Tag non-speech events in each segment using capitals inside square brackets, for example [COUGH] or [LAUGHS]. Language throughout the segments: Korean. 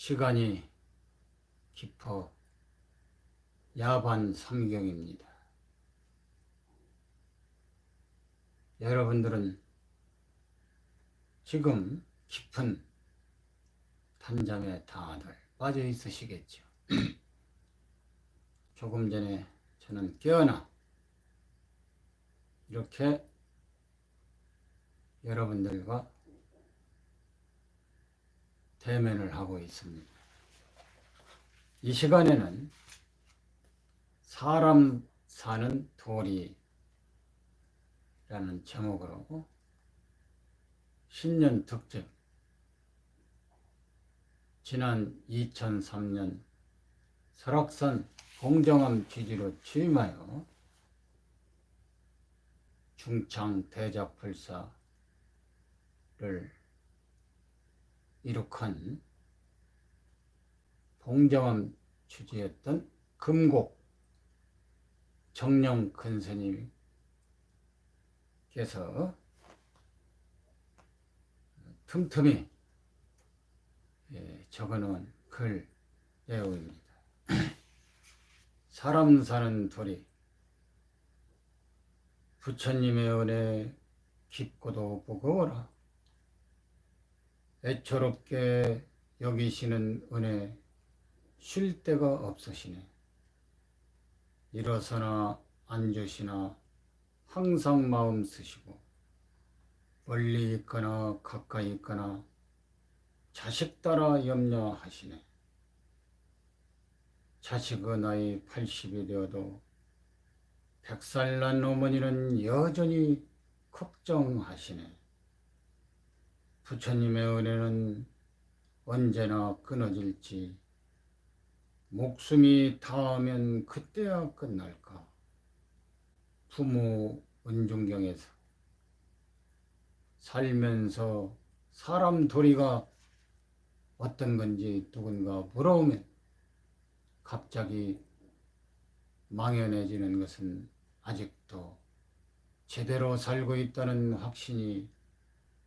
시간이 깊어 야반 삼경입니다. 여러분들은 지금 깊은 단잠에 다들 빠져 있으시겠죠. [CLEARS THROAT] 조금 전에 저는 깨어나 이렇게 여러분들과 대면을 하고 있습니다. 이 시간에는 사람 사는 도리라는 제목으로 신년 특집 지난 2003년 설악산 공정함 취지로 취임하여 중창 대작불사를 이룩한 봉정함 취지였던 금곡 정령 큰스님께서 틈틈이 예, 적어놓은 글 내용입니다. [CLEARS THROAT] 사람 사는 도리 부처님의 은혜 깊고도 무거워라. 애처롭게 여기시는 은혜 쉴 데가 없으시네. 일어서나 앉으시나 항상 마음 쓰시고 멀리 있거나 가까이 있거나 자식 따라 염려하시네. 자식의 나이 80이 되어도 백살 난 어머니는 여전히 걱정하시네. 부처님의 은혜는 언제나 끊어질지 목숨이 닿으면 그때야 끝날까? 부모 은중경에서 살면서 사람 도리가 어떤 건지 누군가 물어오면 갑자기 망연해지는 것은 아직도 제대로 살고 있다는 확신이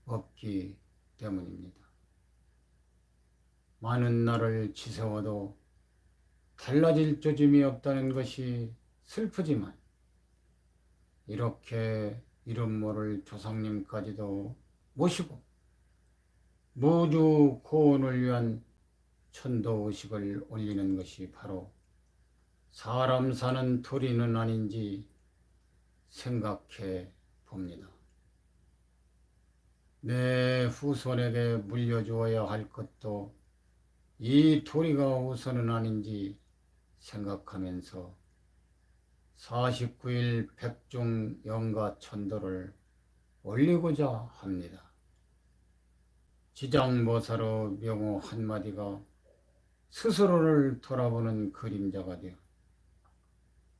없기 때문입니다. 많은 날을 지새워도 달라질 조짐이 없다는 것이 슬프지만 이렇게 이름 모를 조상님까지도 모시고 모두 고원을 위한 천도의식을 올리는 것이 바로 사람 사는 도리는 아닌지 생각해 봅니다. 내 후손에게 물려주어야 할 것도 이 도리가 우선은 아닌지 생각하면서 49일 백중 영가 천도를 올리고자 합니다. 지장보사로 명호 한마디가 스스로를 돌아보는 그림자가 되어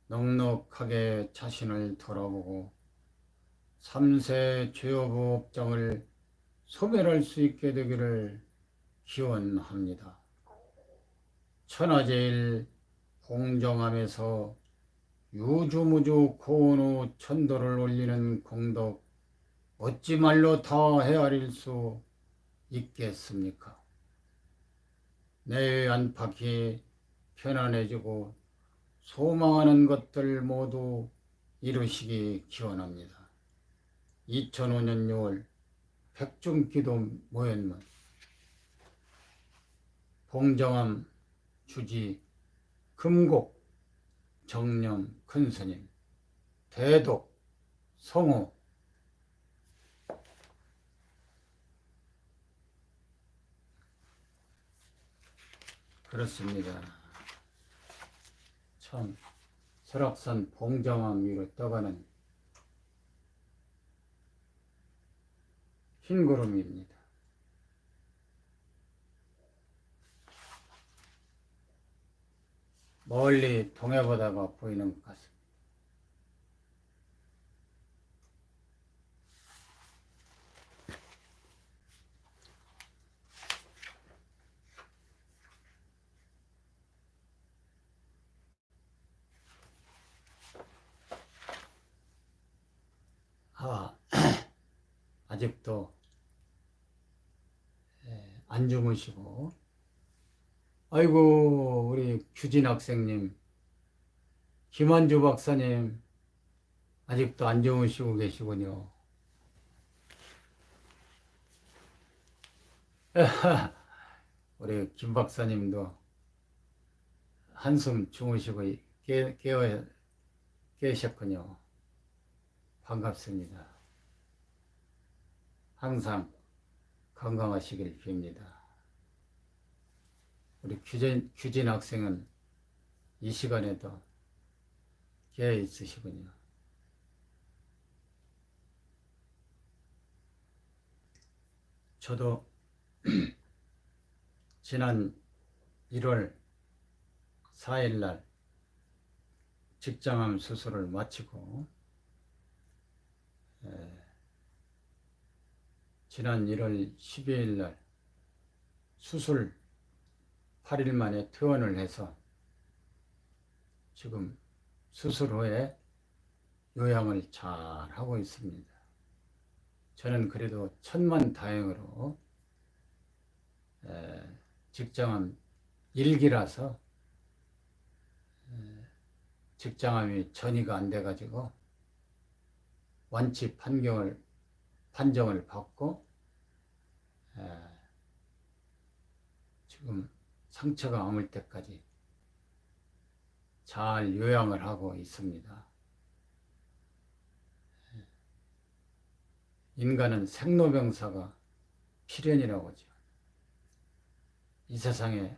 넉넉하게 자신을 돌아보고 삼세 죄여부 업장을 소멸할 수 있게 되기를 기원합니다. 천하제일 공정함에서 유주무주 고온후 천도를 올리는 공덕 어찌 말로 다 헤아릴 수 있겠습니까? 내 안팎이 편안해지고 소망하는 것들 모두 이루시기 기원합니다. 2005년 6월 백중기도 모연문 봉정함 주지 금곡 정령 큰스님 대독 성호 그렇습니다. 참 설악산 봉정함 위로 떠가는 흰 구름입니다. 멀리 동해바다가 보이는 것 같습니다. 아, 아직도 예, 안 주무시고 아이고, 우리 규진 학생님, 김한주 박사님, 아직도 안 주무시고 계시군요. [LAUGHS] 우리 김 박사님도 한숨 주무시고 깨, 깨어 계셨군요. 반갑습니다. 항상 건강하시길 빕니다. 우리 규진, 규진 학생은 이 시간에도 깨어 있으시군요. 저도 [CLEARS THROAT] 지난 1월 4일 날 직장암 수술을 마치고 에, 지난 1월 12일 날 수술 8일 만에 퇴원을 해서 지금 수술 후에 요양을 잘 하고 있습니다. 저는 그래도 천만 다행으로 에, 직장암 일기라서 에, 직장암이 전이가 안 돼가지고 완치 판정을 판정을 받고 에, 지금 상처가 아물 때까지 잘 요양을 하고 있습니다. 인간은 생로병사가 필연이라고 하죠. 이 세상에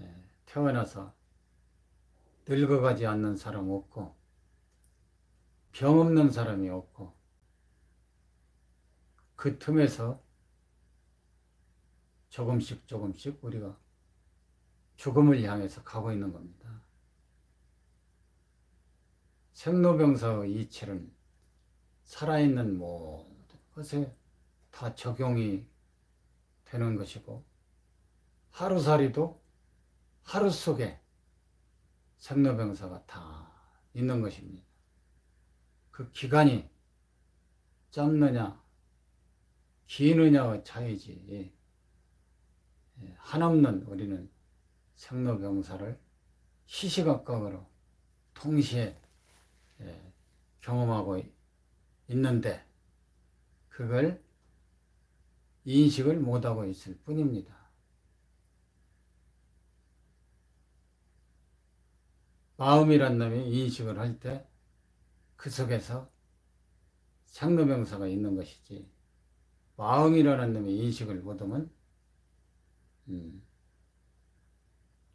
에, 태어나서 늙어가지 않는 사람 없고 병 없는 사람이 없고 그 틈에서 조금씩 조금씩 우리가 죽음을 향해서 가고 있는 겁니다. 생로병사의 이치는 살아있는 모든 것에 다 적용이 되는 것이고 하루살이도 하루 속에 생로병사가 다 있는 것입니다. 그 기간이 짧느냐 기느냐의 차이지. 예, 한없는 우리는 생로병사를 시시각각으로 동시에 예, 경험하고 있는데 그걸 인식을 못하고 있을 뿐입니다. 마음이란 놈이 인식을 할 때 그 속에서 상노병사가 있는 것이지 마음이라는 놈이 인식을 못하면 음,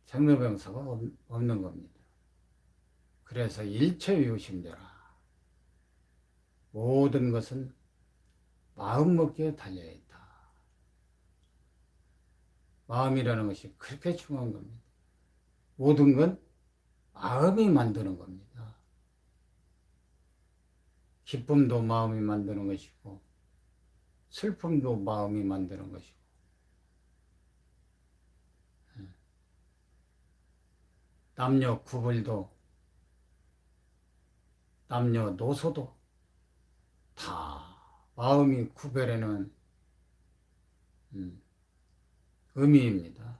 상노병사가 없, 없는 겁니다. 그래서 일체 유심되라. 모든 것은 마음먹기에 달려있다. 마음이라는 것이 그렇게 중요한 겁니다. 모든 건 마음이 만드는 겁니다. 기쁨도 마음이 만드는 것이고, 슬픔도 마음이 만드는 것이고, 남녀 구분도, 남녀 노소도 다 마음이 구별하는 음, 의미입니다.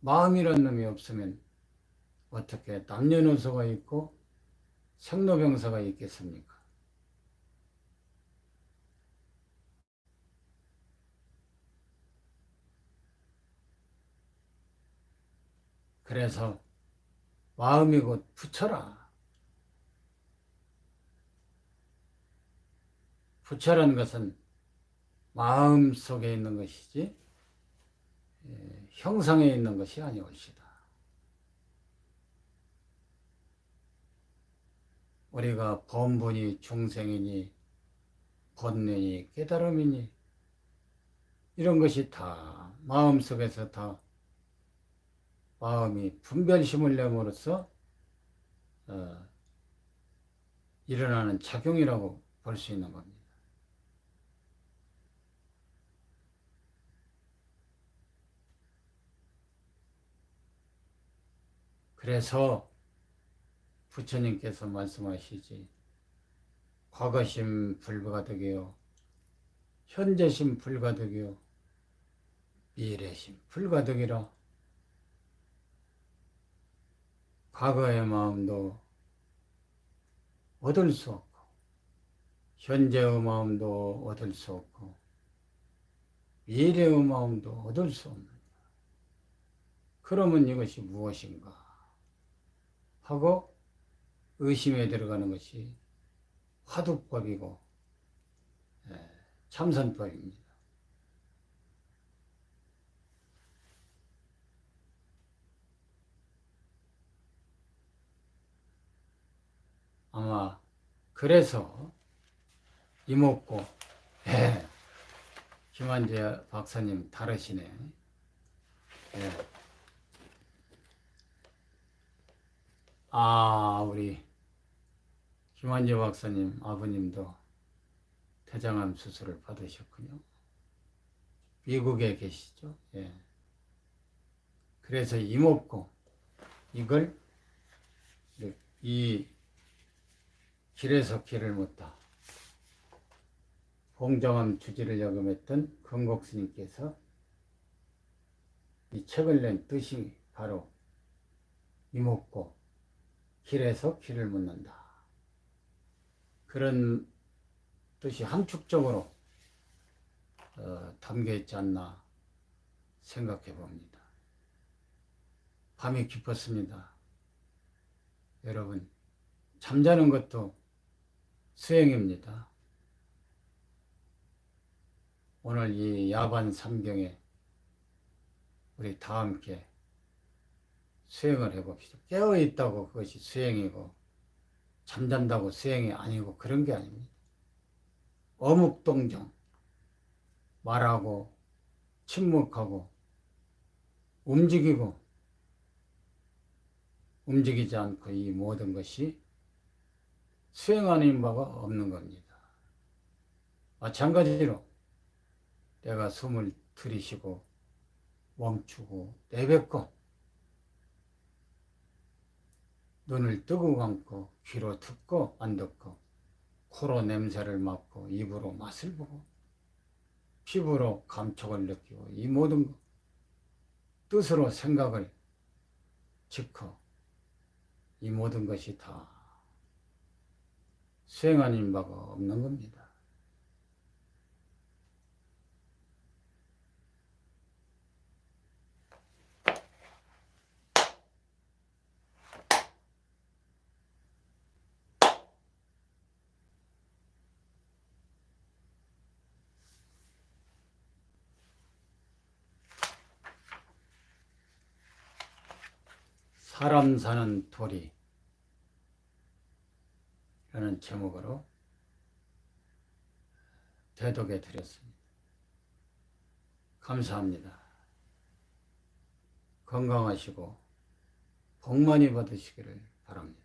마음이란 놈이 없으면 어떻게 남녀노소가 있고 생로병사가 있겠습니까? 그래서 마음이 곧 부처라. 부처라는 것은 마음 속에 있는 것이지 예, 형상에 있는 것이 아니올시다. 우리가 본분이 중생이니 본능이 깨달음이니 이런 것이 다 마음 속에서 다 마음이 분별심을 내므로써 어, 일어나는 작용이라고 볼 수 있는 겁니다. 그래서 부처님께서 말씀하시지 과거심 불가득이요 현재심 불가득이요 미래심 불가득이라 과거의 마음도 얻을 수 없고 현재의 마음도 얻을 수 없고 미래의 마음도 얻을 수 없는 그러면 이것이 무엇인가 하고 의심에 들어가는 것이 화두법이고 예, 참선법입니다. 아마 그래서 이목고 예, 김한재 박사님 다르시네. 예. 아 우리 김한재 박사님 아버님도 대장암 수술을 받으셨군요. 미국에 계시죠. 예. 그래서 이목고 이걸 이 길에서 길을 묻다. 봉정암 주지를 역임했던 건국 스님께서 이 책을 낸 뜻이 바로 이목고 길에서 길을 묻는다. 그런 뜻이 함축적으로 어, 담겨 있지 않나 생각해 봅니다. 밤이 깊었습니다. 여러분, 잠자는 것도 수행입니다. 오늘 이 야반 삼경에 우리 다 함께 수행을 해봅시다. 깨어 있다고 그것이 수행이고 잠잔다고 수행이 아니고 그런 게 아닙니다. 어묵동정 말하고 침묵하고 움직이고 움직이지 않고 이 모든 것이 수행하는 바가 없는 겁니다. 마찬가지로 내가 숨을 들이쉬고 멈추고 내뱉고 눈을 뜨고 감고 귀로 듣고 안 듣고 코로 냄새를 맡고 입으로 맛을 보고 피부로 감촉을 느끼고 이 모든 것 뜻으로 생각을 짓고 이 모든 것이 다 수행 아닌 바가 없는 겁니다. 사람 사는 도리 라는 제목으로 대독해 드렸습니다. 감사합니다. 건강하시고 복 많이 받으시기를 바랍니다.